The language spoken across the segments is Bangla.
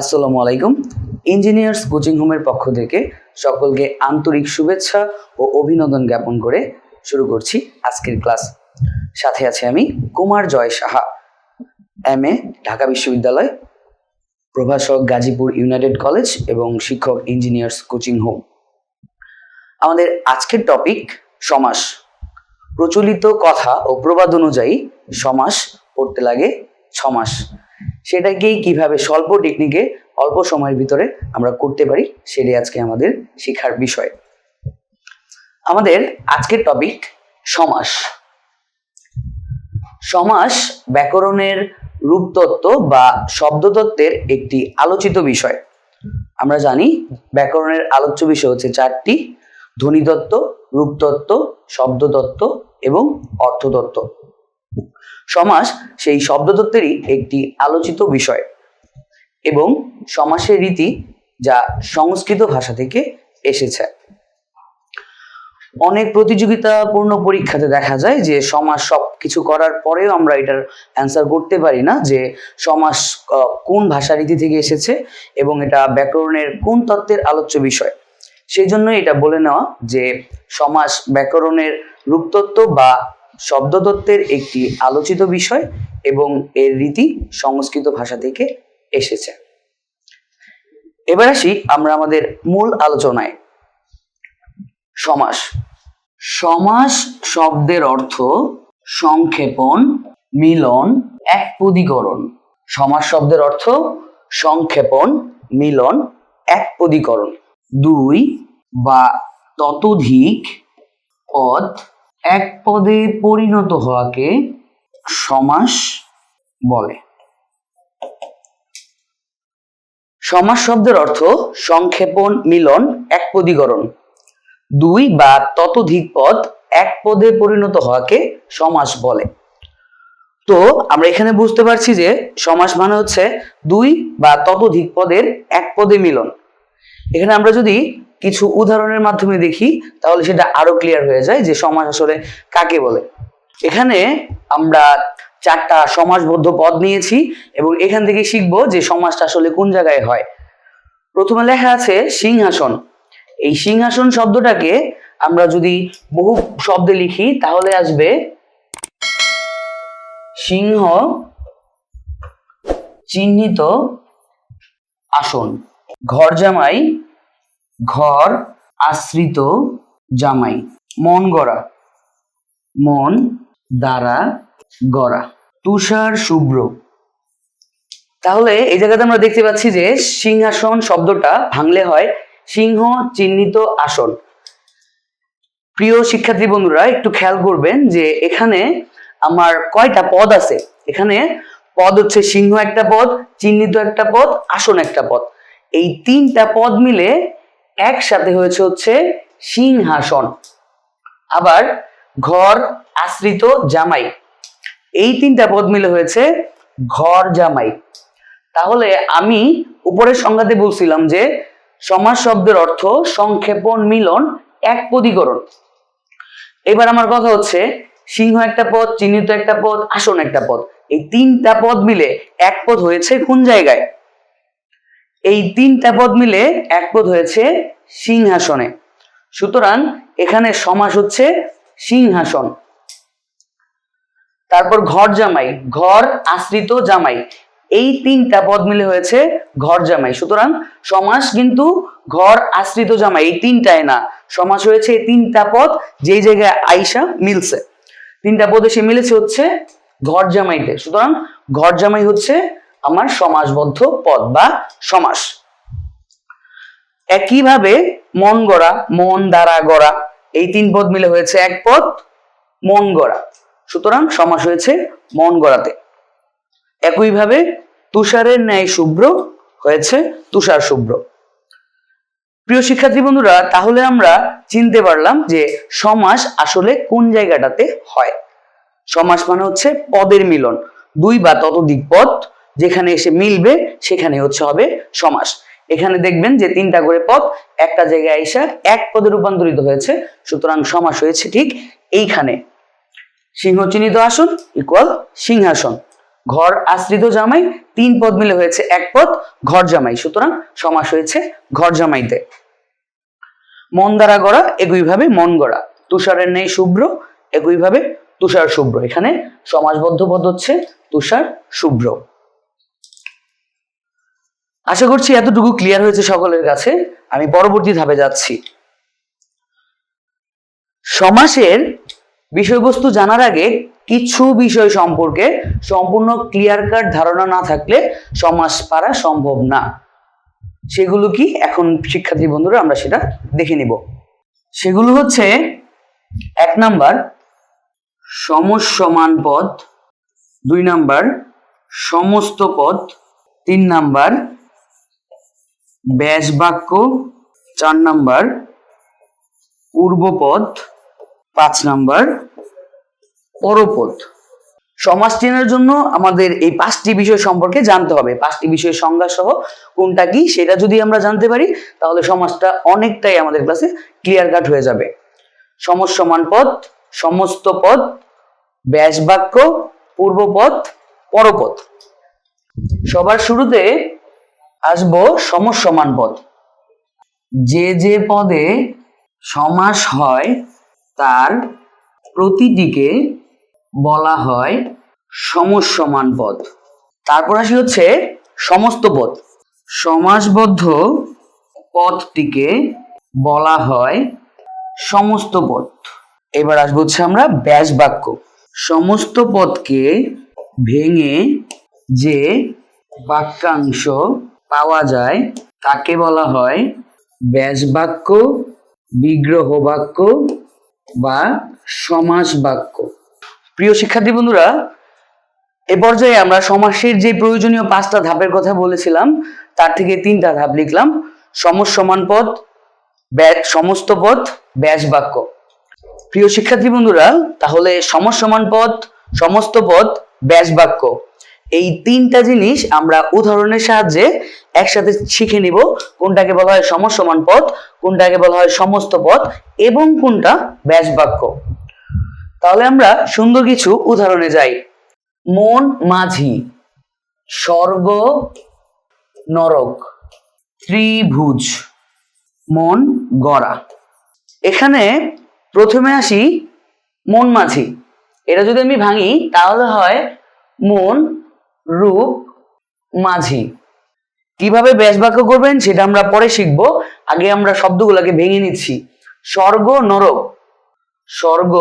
আসসালামু আলাইকুম। ইঞ্জিনিয়ার্স কোচিং হোমের পক্ষ থেকে সকলকে আন্তরিক শুভেচ্ছা ও অভিনন্দন জ্ঞাপন করে শুরু করছি আজকের ক্লাস। সাথে আছে আমি কুমার জয় সাহা এম এ ঢাকা বিশ্ববিদ্যালয়, প্রভাষক গাজীপুর ইউনাইটেড কলেজ এবং শিক্ষক ইঞ্জিনিয়ার্স কোচিং হোম আমাদের আজকের টপিক সমাস। প্রচলিত কথা ও প্রবাদ অনুযায়ী সমাস পড়তে লাগে ছমাস। সেটাকেই কীভাবে স্বল্প টেকনিকে অল্প সময়ের ভিতরে আমরা করতে পারি, সেটাই আজকে আমাদের শিক্ষার বিষয়। আমাদের আজকের টপিক সমাস। সমাস ব্যাকরণের রূপতত্ত্ব বা শব্দতত্ত্বের একটি আলোচিত বিষয়। আমরা জানি ব্যাকরণের আলোচ্য বিষয় হচ্ছে চারটি, ধ্বনিতত্ত্ব, রূপতত্ত্ব, শব্দতত্ত্ব এবং অর্থতত্ত্ব। সমাস সেই শব্দতত্ত্বেরই একটি আলোচিত বিষয় এবং সমাসের রীতি যা সংস্কৃত ভাষা থেকে এসেছে। অনেক প্রতিযোগিতাপূর্ণ পরীক্ষাতে দেখা যায় যে সমাস সব কিছু করার পরেও আমরা এটার অ্যান্সার করতে পারি না যে সমাস কোন ভাষারীতি থেকে এসেছে এবং এটা ব্যাকরণের কোন তত্ত্বের আলোচ্য বিষয়। সেই জন্য এটা বলে নেওয়া যে সমাস ব্যাকরণের রূপতত্ত্ব বা শব্দতত্ত্বের একটি আলোচিত বিষয় এবং এর রীতি সংস্কৃত ভাষা থেকে এসেছে। এবার আসি আমরা আমাদের মূল আলোচনায়। সমাস। সমাস শব্দের অর্থ সংক্ষেপণ, মিলন, একপদীকরণ। সমাস শব্দের অর্থ সংক্ষেপণ, মিলন, একপদীকরণ। দুই বা ততোধিক পদ এক পদে পরিণত হওয়াকে সমাস বলে। সমাস শব্দের অর্থ সংক্ষেপণ, মিলন একপদীকরণ দুই বা ততোধিক পদ এক পদে পরিণত হওয়াকে সমাস বলে। তো আমরা এখানে বুঝতে পারছি যে সমাস মানে হচ্ছে দুই বা ততোধিক পদের এক পদে মিলন। এখানে আমরা যদি কিছু উদাহরণের মাধ্যমে দেখি, তাহলে সেটা আরও ক্লিয়ার হয়ে যায় যে সমাস আসলে কাকে বলে। এখানে আমরা চারটা সমাসবদ্ধ পদ নিয়েছি এবং এখান থেকে শিখব যে সমাসটা আসলে কোন জায়গায় হয়। প্রথমে লেখা আছে সিংহাসন। এই সিংহাসন শব্দটাকে আমরা যদি বহু শব্দে লিখি, তাহলে আসবে সিংহ চিহ্নিত আসন ঘর জামাই ঘর আশ্রিত জামাই। মন গড়া। মন দ্বারা গড়া। তুষার শুভ্র। তাহলে এই জায়গাতে আমরা দেখতে পাচ্ছি যে সিংহাসন শব্দটা ভাঙলে হয় সিংহ চিহ্নিত আসন। প্রিয় শিক্ষার্থী বন্ধুরা, একটু খেয়াল করবেন যে এখানে আমার কয়টা পদ আছে? এখানে পদ হচ্ছে সিংহ একটা পদ, চিহ্নিত একটা পদ, আসন একটা পদ। এই তিনটা পদ মিলে একসাথে হয়েছে হচ্ছে সিংহাসন। আবার ঘর আশ্রিত জামাই। এই তিনটা পদ মিলে হয়েছে ঘর জামাই। তাহলে আমি উপরের সংজ্ঞাতে বলছিলাম যে সমাস শব্দের অর্থ সংক্ষেপণ, মিলন, এক পদীকরণ। এবার আমার কথা হচ্ছে সিংহ একটা পদ, চিহ্নিত একটা পদ, আসন একটা পদ। এই তিনটা পদ মিলে এক পদ হয়েছে কোন জায়গায়? এই তিনটা পদ মিলে এক পদ হয়েছে সিংহাসনে। সুতরাং এখানে সমাস হচ্ছে সিংহাসন। তারপর ঘর জামাই, ঘর আশ্রিত জামাই। এই তিনটা পদ মিলে হয়েছে ঘর জামাই। সুতরাং সমাস কিন্তু ঘর আশ্রিত জামাই, এই তিনটায় না। সমাস হয়েছে এই তিনটা পদ যেই জায়গায় আইসা মিলছে। তিনটা পদ এসে মিলেছে হচ্ছে ঘর জামাইতে। সুতরাং ঘর জামাই হচ্ছে আমার সমাসবদ্ধ পদ বা সমাস। একইভাবে মন গড়া, মন দ্বারা গড়া, এই তিন পদ মিলে হয়েছে এক পদ, মন গড়া। সুতরাং সমাস হয়েছে মন গড়াতে। একইভাবে তুষারের ন্যায় শুভ্র হয়েছে তুষার শুভ্র। প্রিয় শিক্ষার্থী বন্ধুরা, তাহলে আমরা চিনতে পারলাম যে সমাস আসলে কোন জায়গাটাতে হয়। সমাস মানে হচ্ছে পদের মিলন, দুই বা ততোধিক পদ যেখানে এসে মিলবে সেখানে হচ্ছে হবে সমাস। এখানে দেখবেন যে তিনটা করে পদ, একটা জায়গায় এসে এক পদে রূপান্তরিত হয়েছে, সুতরাং সমাস হয়েছে ঠিক এইখানে। সিংহ চিহ্নিত আসন ইকুয়াল সিংহাসন। ঘর আশ্রিত জামাই, তিন পদ মিলে হয়েছে এক পদ, ঘর জামাই, সুতরাং সমাস হয়েছে ঘর জামাইতে। মন দ্বারা গড়া, একইভাবে মন গড়া। তুষারের নেই শুভ্র, একইভাবে তুষার শুভ্র। এখানে সমাসবদ্ধ পদ হচ্ছে তুষার শুভ্র। আশা করছি এতটুকু ক্লিয়ার হয়েছে সকলের কাছে। আমি পরবর্তী ধাপে যাচ্ছি। সমাসের বিষয়বস্তু জানার আগে কিছু বিষয় সম্পর্কে সম্পূর্ণ ক্লিয়ার কাট ধারণা না থাকলে সমাস পারা সম্ভব না। সেগুলো কি? এখন শিক্ষার্থী বন্ধুরা, আমরা সেটা দেখে নিব। সেগুলো হচ্ছে, এক নাম্বার, সমসমান পদ। দুই নাম্বার, সমস্ত পদ। তিন নাম্বার ব্যাস বাক্য চার নাম্বার, পূর্বপদ পাঁচ নাম্বার, পরপদ। সমাজ চেনার জন্য আমাদের এই পাঁচটি বিষয় সম্পর্কে জানতে হবে। পাঁচটি বিষয়ের সংজ্ঞা সহ কোনটা কি সেটা যদি আমরা জানতে পারি, তাহলে সমাজটা অনেকটাই আমাদের ক্লাসে ক্লিয়ার কাট হয়ে যাবে। সমসমান পদ, সমস্ত পদ ব্যাস বাক্য পূর্বপদ, পরপদ। সবার শুরুতে আসব সমসমান পদ। যে যে পদে সমাস হয়, তার প্রতিটিকে বলা হয় সমসমান পদ। তারপর আসি হচ্ছে সমস্ত পদ। সমাসবদ্ধ পদটিকে বলা হয় সমস্ত পদ। এবার আসব হচ্ছে আমরা ব্যাস বাক্য। সমস্ত পদকে ভেঙে যে বাক্যাংশ পাওয়া যায়, তাকে বলা হয় ব্যাস বাক্য বিগ্রহ বাক্য বা সমাস বাক্য প্রিয় শিক্ষার্থী বন্ধুরা, এ পর্যায়ে আমরা সমাসের যে প্রয়োজনীয় পাঁচটা ধাপের কথা বলেছিলাম, তার থেকে তিনটা ধাপ লিখলাম। সমসমান পদ, ব্যা- সমস্ত পদ ব্যাস বাক্য প্রিয় শিক্ষার্থী বন্ধুরা, তাহলে সমস সমান পদ, সমস্ত পদ ব্যাস বাক্য এই তিনটা জিনিস আমরা উদাহরণের সাহায্যে একসাথে শিখে নিব। কোনটাকে বলা হয় সমসমান পথ, কোনটাকে বলা হয় সমস্ত পথ এবং কোনটা ব্যাস বাক্য। তাহলে আমরা সুন্দর কিছু উদাহরণে যাই। মন মাঝি, স্বর্গ নরক, ত্রিভুজ, মন গড়া। এখানে প্রথমে আসি মন মাঝি। এটা যদি আমি ভাঙি, তাহলে হয় মন রূপ, মাঝি। কীভাবে ব্যাস বাক্য করবেন সেটা আমরা পরে শিখব। আগে আমরা শব্দগুলোকে ভেঙে নিচ্ছি। স্বর্গ, নরক। স্বর্গ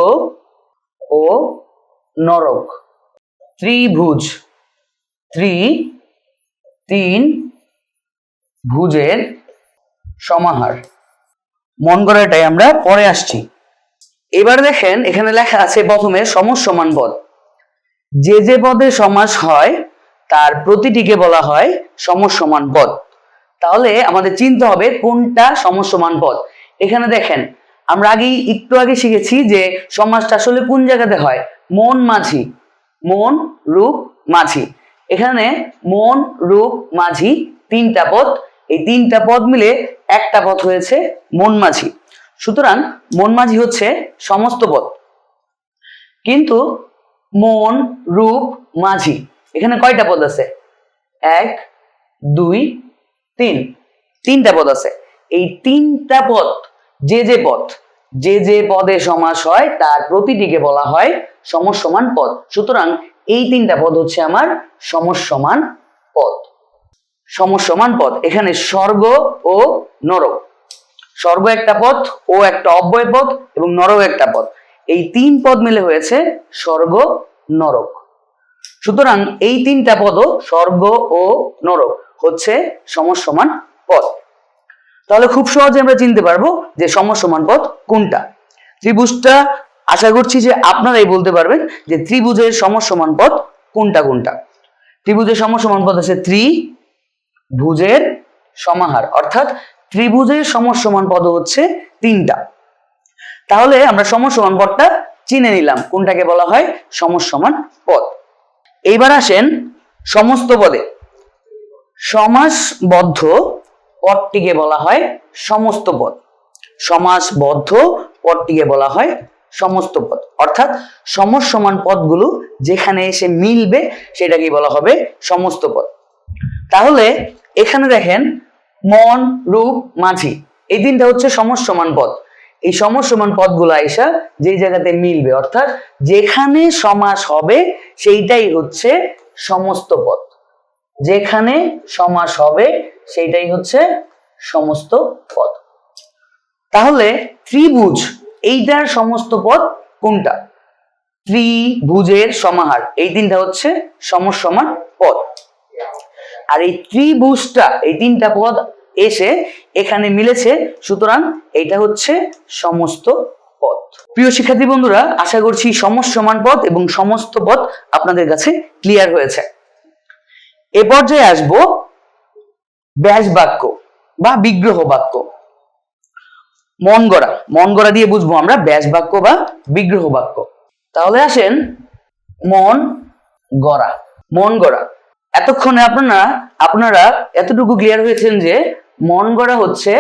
ও নরক। ত্রিভুজ। ত্রি, তিন ভুজের সমাহার। মন করাটাই আমরা পরে আসছি। এবার দেখেন এখানে লেখা আছে প্রথমে সমসমান পদ। যে যে পদে সমাস হয় তার প্রতিটিকে বলা হয় সমসমান পদ। তাহলে আমাদের চিনতে হবে কোনটা সমসমান পদ। এখানে দেখেন, আমরা আগেই একটু আগে শিখেছি যে সমাজটা আসলে কোন জায়গাতে হয়? মন মাঝি। মন, রূপ, মাঝি। এখানে মন, রূপ, মাঝি তিনটা পদ। এই তিনটা পদ মিলে একটা পদ হয়েছে মন মাঝি। সুতরাং মন মাঝি হচ্ছে সমস্ত পদ। কিন্তু মন, রূপ, মাঝি এখানে কয়টা পদ আছে? এক, দুই, তিন। তিনটা পদ আছে। এই তিনটা পদ, যে যে পদ, যে যে পদে সমাস হয়, তার প্রতিটিকে বলা হয় সমসমান পদ। সুতরাং এই তিনটা পদ হচ্ছে আমার সমসমান পদ। সমসমান পদ, এখানে স্বর্গ ও নরক। স্বর্গ একটা পদ, ও একটা অব্যয় পদ এবং নরক একটা পদ। এই তিন পদ মিলে হয়েছে স্বর্গ, নরক। সুতরাং এই তিনটা পদও স্বর্গ ও নরক হচ্ছে সমসমান পদ। তাহলে খুব সহজে আমরা চিনতে পারব যে সমসমান পদ কোনটা। ত্রিভুজটা আশা করছি যে আপনারাই বলতে পারবেন যে ত্রিভুজের সমসমান পদ কোনটা কোনটা। ত্রিভুজের সমসমান পদ আছে ত্রি, ভুজের সমাহার। অর্থাৎ ত্রিভুজের সমসমান পদ হচ্ছে তিনটা। তাহলে আমরা সমসমান পদটা চিনে নিলাম, কোনটাকে বলা হয় সমসমান পদ। এইবার আসেন সমস্ত পদে। সমাসবদ্ধ পদটিকে বলা হয় সমস্ত পদ। সমাসবদ্ধ পদটিকে বলা হয় সমস্ত পদ। অর্থাৎ সমসমান পদগুলো যেখানে এসে মিলবে সেটাকেই বলা হবে সমস্ত পদ। তাহলে এখানে দেখেন মন, রূপ, মাঝি। এই তিনটা হচ্ছে সমসমান পদ। এই সমসমান পদগুলো আইসা যেই জায়গাতে মিলবে, অর্থাৎ যেখানে সমাস হবে সেইটাই হচ্ছে সমস্ত পদ। যেখানে সমাস হবে সেইটাই হচ্ছে সমস্ত পদ। তাহলে ত্রিভুজ, এইটার সমস্ত পদ কোনটা? ত্রিভুজের সমাহার, এই তিনটা হচ্ছে সমসমান পদ। আর এই ত্রিভুজটা, এই তিনটা পদ এসে এখানে মিলেছে। সুতরাং এটা হচ্ছে সমস্ত পদ প্রিয় শিক্ষার্থী বন্ধুরা, আশা করছি সমসমান পদ এবং সমস্ত পদ আপনাদের কাছে ক্লিয়ার হয়েছে। এ পর্যায়ে আসব ব্যাস বাক্য বা বিগ্রহ বাক্য। মন গড়া। মন গড়া দিয়ে বুঝব আমরা ব্যাস বাক্য বা বিগ্রহ বাক্য। তাহলে আসেন মন গড়া। মন গড়া। এতক্ষণে আপনারা আপনারা এতটুকু ক্লিয়ার হয়েছেন যে মন গড়া হচ্ছে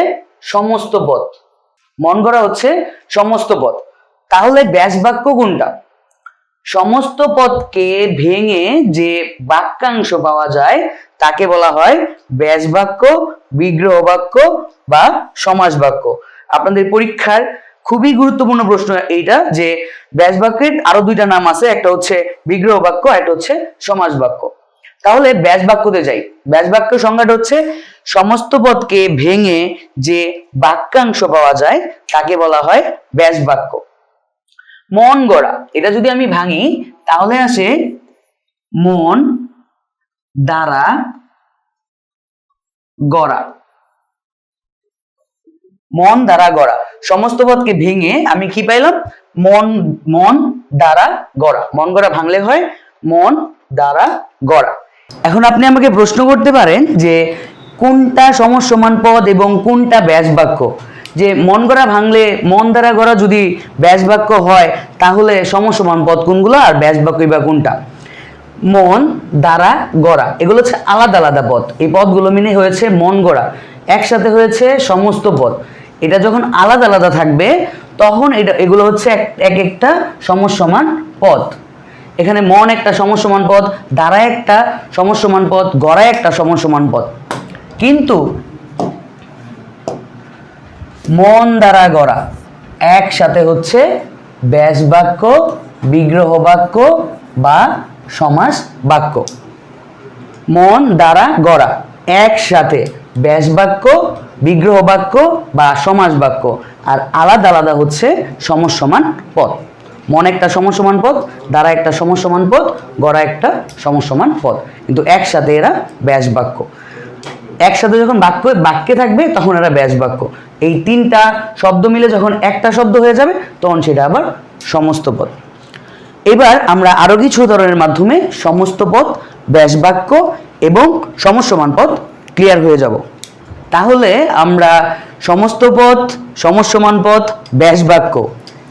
সমস্ত পদ মন গড়া হচ্ছে সমস্ত পদ তাহলে ব্যাস বাক্য কোনটা? সমস্ত পদকে ভেঙে যে বাক্যাংশ পাওয়া যায়, তাকে বলা হয় ব্যাস বাক্য বিগ্রহ বাক্য বা সমাস বাক্য আপনাদের পরীক্ষার খুবই গুরুত্বপূর্ণ প্রশ্ন এইটা যে ব্যাস বাক্যের আরও দুইটা নাম আছে, একটা হচ্ছে বিগ্রহ বাক্য, একটা হচ্ছে সমাস বাক্য তাহলে ব্যাস বাক্যতে যাই। ব্যাস বাক্য সংজ্ঞাটা হচ্ছে, সমস্ত পদকে ভেঙে যে বাক্যাংশ পাওয়া যায়, তাকে বলা হয় ব্যাস বাক্য। মন গড়া, এটা যদি আমি ভাঙি, তাহলে আসে মন দ্বারা গড়া। মন দ্বারা গড়া। সমস্ত পদকে ভেঙে আমি কি পাইলাম? মন মন দ্বারা গড়া। মন গড়া ভাঙলে হয় মন দ্বারা গড়া। এখন আপনি আমাকে প্রশ্ন করতে পারেন যে কোনটা সমসমান পদ এবং কোনটা ব্যাস বাক্য যে মন গড়া ভাঙলে মন দ্বারা গড়া যদি ব্যাস বাক্য হয়, তাহলে সমসমান পদ কোনগুলো আর ব্যাস বাক্যই বা কোনটা? মন দ্বারা গড়া, এগুলো হচ্ছে আলাদা আলাদা পদ। এই পদগুলো মিলে হয়েছে মন গড়া। একসাথে হয়েছে সমস্ত পদ। এটা যখন আলাদা আলাদা থাকবে, তখন এটা, এগুলো হচ্ছে এক এক একটা সমসমান পদ। এখানে মন একটা সমসমান পদ, দ্বারা একটা সমসমান পদ, গড়া একটা সমসমান পদ। কিন্তু মন দ্বারা গড়া, একসাথে হচ্ছে ব্যাস বাক্য, বিগ্রহ বাক্য বা সমাস বাক্য। মন দ্বারা গড়া, একসাথে ব্যাস বাক্য, বিগ্রহ বাক্য বা সমাস বাক্য, আর আলাদা আলাদা হচ্ছে সমসমান পদ। মন একটা সমসমান পদ, দ্বারা একটা সমসমান পদ, গড়া একটা সমসমান পদ। কিন্তু একসাথে এরা ব্যাস বাক্য একসাথে যখন বাক্য, বাক্যে থাকবে, তখন এরা ব্যাস বাক্য এই তিনটা শব্দ মিলে যখন একটা শব্দ হয়ে যাবে, তখন সেটা আবার সমস্ত পদ। এবার আমরা আরও কিছু ধরনের মাধ্যমে সমস্ত পদ ব্যাস বাক্য এবং সমসমান পদ ক্লিয়ার হয়ে যাব। তাহলে আমরা সমস্ত পদ, সমসমান পথ ব্যাস বাক্য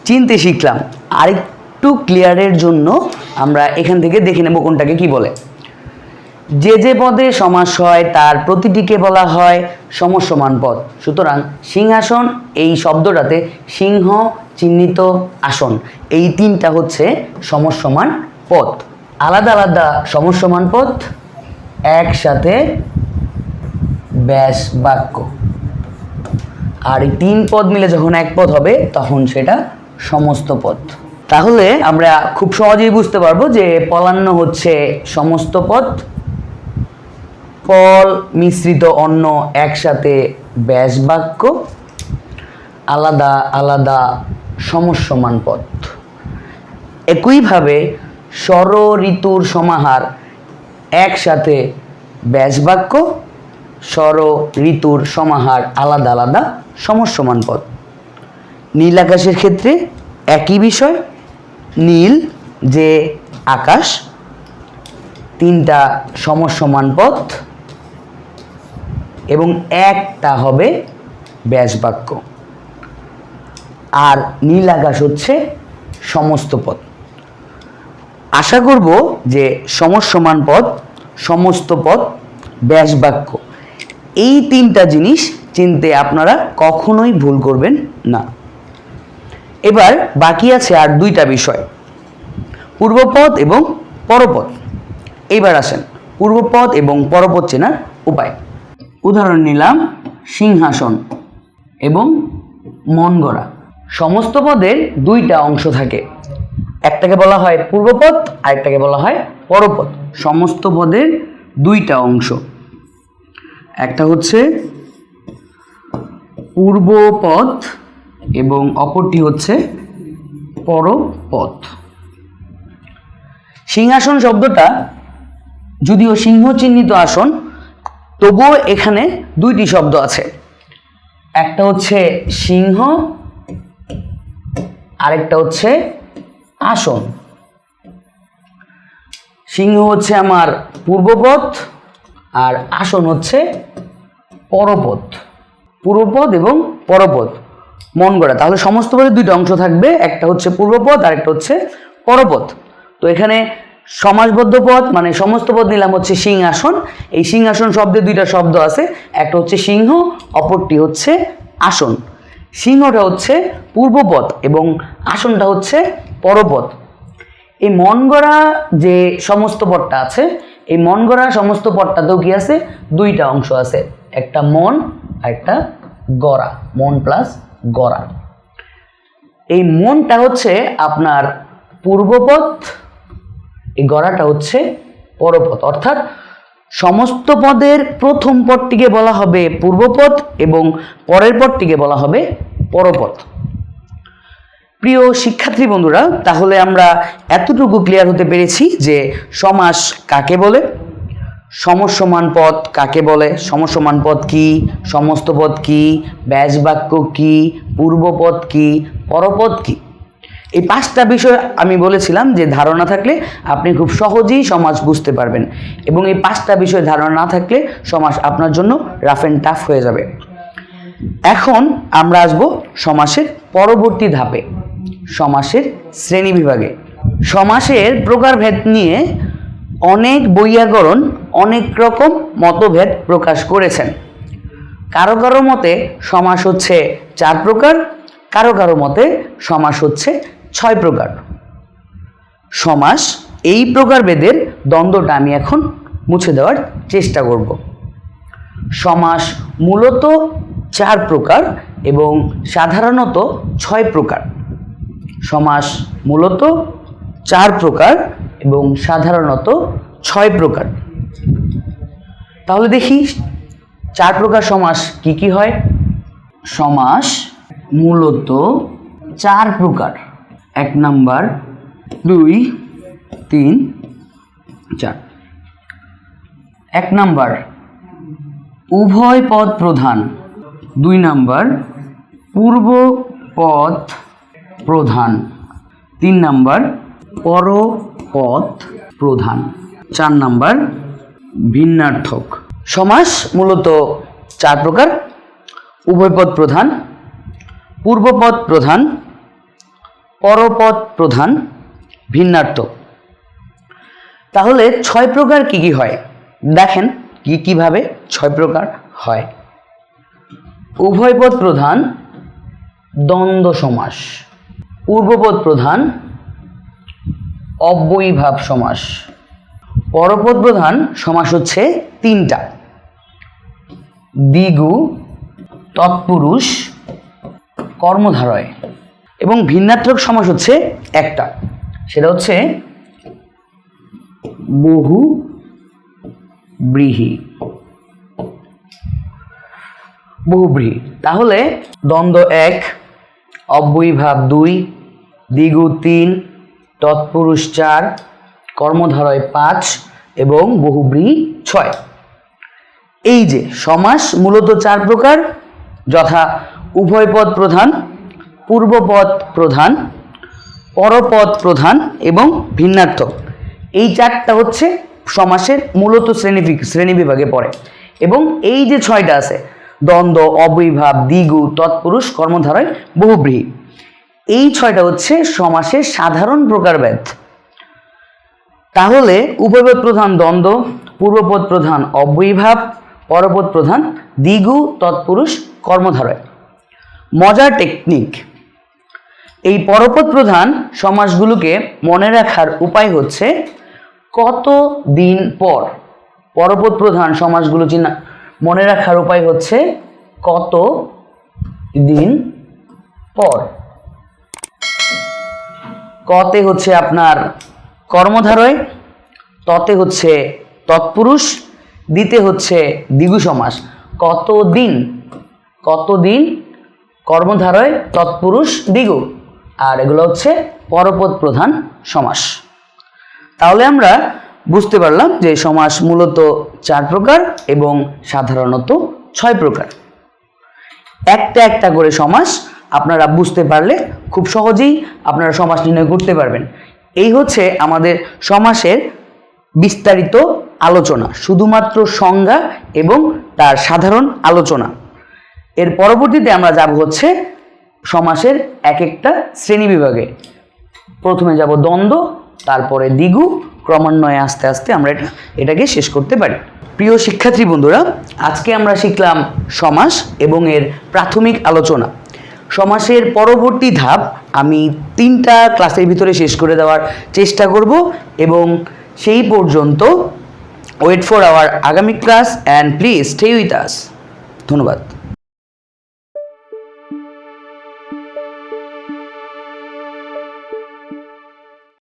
চিনতে শিখলাম। আরেকটু ক্লিয়ারের জন্য আমরা এখান থেকে দেখে নেব কোনটাকে কি বলে। যে যে পদে সমাস হয়, তার প্রতিটিকে বলা হয় সমসমান পদ। সুতরাং সিংহাসন, এই শব্দটাতে সিংহ চিহ্নিত আসন, এই তিনটা হচ্ছে সমসমান পদ। আলাদা আলাদা সমসমান পদ, একসাথে ব্যাস বাক্য। আর এই তিন পদ মিলে যখন এক পদ হবে, তখন সেটা সমস্ত পদ তাহলে আমরা খুব সহজেই বুঝতে পারব যে পলান্ন হচ্ছে সমস্ত পদ ফল মিশ্রিত অন্য একসাথে ব্যাস বাক্য আলাদা আলাদা, সমসমান পদ একইভাবে স্বর ঋতুর সমাহার একসাথে ব্যাস বাক্য স্বর ঋতুর সমাহার আলাদা আলাদা, সমসমান পদ নীল আকাশের ক্ষেত্রে একই বিষয়, নীল, যে আকাশ, তিনটা সমসমান পথ, এবং একটা হবে ব্যাস বাক্য আর নীল আকাশ হচ্ছে সমস্ত পদ আশা করব যে সমসমান পদ সমস্ত পদ ব্যাস বাক্য এই তিনটা জিনিস চিনতে আপনারা কখনোই ভুল করবেন না। এবার বাকি আছে আর দুইটা বিষয় পূর্বপদ এবং পরপদ এইবার আসেন পূর্বপদ এবং পরপদ চেনার উপায়। উদাহরণ নিলাম, সিংহাসন এবং মন গড়া। সমস্ত পদের দুইটা অংশ থাকে। একটাকে বলা হয় পূর্বপদ আরেকটাকে বলা হয় পরপদ সমস্ত পদের দুইটা অংশ। একটা হচ্ছে পূর্বপদ এবং অপরটি হচ্ছে পরপদ সিংহাসন শব্দটা যদিও সিংহ চিহ্নিত আসন, তবুও এখানে দুইটি শব্দ আছে। একটা হচ্ছে সিংহ, আরেকটা হচ্ছে আসন। সিংহ হচ্ছে আমার পূর্বপথ আর আসন হচ্ছে পরপথ। পূর্বপদ এবং পরপদ মন গড়া। তাহলে সমস্ত পদে দুইটা অংশ থাকবে, একটা হচ্ছে পূর্বপদ আর একটা হচ্ছে পরপদ। তো এখানে সমাজবদ্ধ পদ মানে সমস্ত পদ নিলাম হচ্ছে সিংহাসন। এই সিংহাসন শব্দে দুইটা শব্দ আছে, একটা হচ্ছে সিংহ, অপরটি হচ্ছে আসন। সিংহটা হচ্ছে পূর্বপদ এবং আসনটা হচ্ছে পরপদ। এই মন গড়া যে সমস্ত পদটা আছে, এই মন গড়া সমস্ত পদটাতেও কি আছে? দুইটা অংশ আছে, একটা মন আর একটা গড়া, মন প্লাস গড়া এই মনটা হচ্ছে আপনার পূর্বপথ, এই গড়াটা হচ্ছে পরপথ। অর্থাৎ সমস্ত পদের প্রথম পদটিকে বলা হবে পূর্বপদ এবং পরের পদটিকে বলা হবে পরপথ। প্রিয় শিক্ষার্থী বন্ধুরা, তাহলে আমরা এতটুকু ক্লিয়ার হতে পেরেছি যে সমাস কাকে বলে? সমসমান পদ কাকে বলে? সমসমান পদ কি? সমস্ত পদ কি? ব্যাস বাক্য কি পূর্বপদ কি? পরপদ কি? এই পাঁচটা বিষয় আমি বলেছিলাম যে ধারণা থাকলে আপনি খুব সহজেই সমাজ বুঝতে পারবেন এবং এই পাঁচটা বিষয় ধারণা না থাকলে সমাজ আপনার জন্য রাফ অ্যান্ড টাফ হয়ে যাবে। এখন আমরা আসব সমাসের পরবর্তী ধাপে, সমাসের শ্রেণি বিভাগে। সমাসের প্রকারভেদ নিয়ে অনেক বৈয়াকরণ, অনেক রকম মতভেদ প্রকাশ করেছেন। কারও কারও মতে সমাস হচ্ছে চার প্রকার, কারও কারও মতে সমাস হচ্ছে ছয় প্রকার। সমাস, এই প্রকারভেদের দ্বন্দ্বটা আমি এখন মুছে দেওয়ার চেষ্টা করব। সমাস মূলত চার প্রকার এবং সাধারণত ছয় প্রকার। সমাস মূলত চার প্রকার এবং সাধারণত ছয় প্রকার। তাহলে দেখি, চার প্রকার সমাস কি কি হয়? সমাস মূলত চার প্রকার। এক নাম্বার, দুই, তিন, চার। এক নাম্বার, উভয় পদ প্রধান। দুই নাম্বার, পূর্ব পদ প্রধান। তিন নাম্বার পরপদ প্রধান। চার নাম্বার, ভিন্নার্থক। সমাস মূলত চার প্রকার। উভয়পদ প্রধান পূর্বপদ প্রধান, পরপদ প্রধান, ভিন্নার্থক। তাহলে ছয় প্রকার কি কি হয়? দেখেন কি কীভাবে ছয় প্রকার হয়। উভয়পদ প্রধান, দ্বন্দ্ব সমাস। পূর্বপদ প্রধান অব্যয়ীভাব সমাস। পরপদ প্রধান সমাস হচ্ছে তিনটা। দ্বিগু তৎপুরুষ, কর্মধারয় এবং ভিন্নাত্মক সমাস হচ্ছে একটা। সেটা হচ্ছে বহু, ব্রীহি। বহুব্রীহি তাহলে দ্বন্দ্ব এক, অব্যয়ীভাব দুই দ্বিগু তিন তৎপুরুষ চার কর্মধারয় পাঁচ এবং বহুব্রীহি ছয়। এই যে সমাস মূলত চার প্রকার, যথা উভয়পদ প্রধান পূর্বপদ প্রধান, পরপদ প্রধান এবং ভিন্নার্থক। এই চারটা হচ্ছে সমাসের মূলত শ্রেণি শ্রেণীবিভাগে পড়ে। এবং এই যে ছয়টা আছে, দ্বন্দ্ব, অবৈভাব, দ্বিগু, তৎপুরুষ, কর্মধারয় বহুব্রীহি এই ছয়টা হচ্ছে সমাসের সাধারণ প্রকারভেদ। তাহলে উপপদ প্রধান দ্বন্দ্ব, পূর্বপদ প্রধান অব্যয়ীভাব, পরপদ প্রধান দ্বিগু তৎপুরুষ কর্মধারয়। মজার টেকনিক। এই পরপদ প্রধান সমাসগুলোকে মনে রাখার উপায় হচ্ছে কত দিন পর। পরপদ প্রধান সমাসগুলো চিনা মনে রাখার উপায় হচ্ছে কত দিন পর। কতে হচ্ছে আপনার কর্মধারয়, ততে হচ্ছে তৎপুরুষ দিতে হচ্ছে দ্বিগু সমাস। কতদিন কতদিন কর্মধারয়, তৎপুরুষ, দ্বিগু? আর এগুলো হচ্ছে পরপদ প্রধান সমাস। তাহলে আমরা বুঝতে পারলাম যে সমাস মূলত চার প্রকার এবং সাধারণত ছয় প্রকার। একটা একটা করে সমাস আপনারা বুঝতে পারলে খুব সহজেই আপনারা সমাস নির্ণয় করতে পারবেন। এই হচ্ছে আমাদের সমাসের বিস্তারিত আলোচনা, শুধুমাত্র সংজ্ঞা এবং তার সাধারণ আলোচনা। এর পরবর্তীতে আমরা যাব হচ্ছে সমাসের এক একটা শ্রেণি বিভাগে। প্রথমে যাব দ্বন্দ্ব, তারপরে দ্বিগু, ক্রমান্বয়ে আস্তে আস্তে আমরা এটা, এটাকে শেষ করতে পারি। প্রিয় শিক্ষার্থী বন্ধুরা, আজকে আমরা শিখলাম সমাস এবং এর প্রাথমিক আলোচনা। সমাসের পরবর্তী ধাপ আমি তিনটা ক্লাসের ভিতরে শেষ করে দেওয়ার চেষ্টা করব এবং সেই পর্যন্ত ওয়েট ফর আওয়ার আগামী class and please stay with us ধন্যবাদ।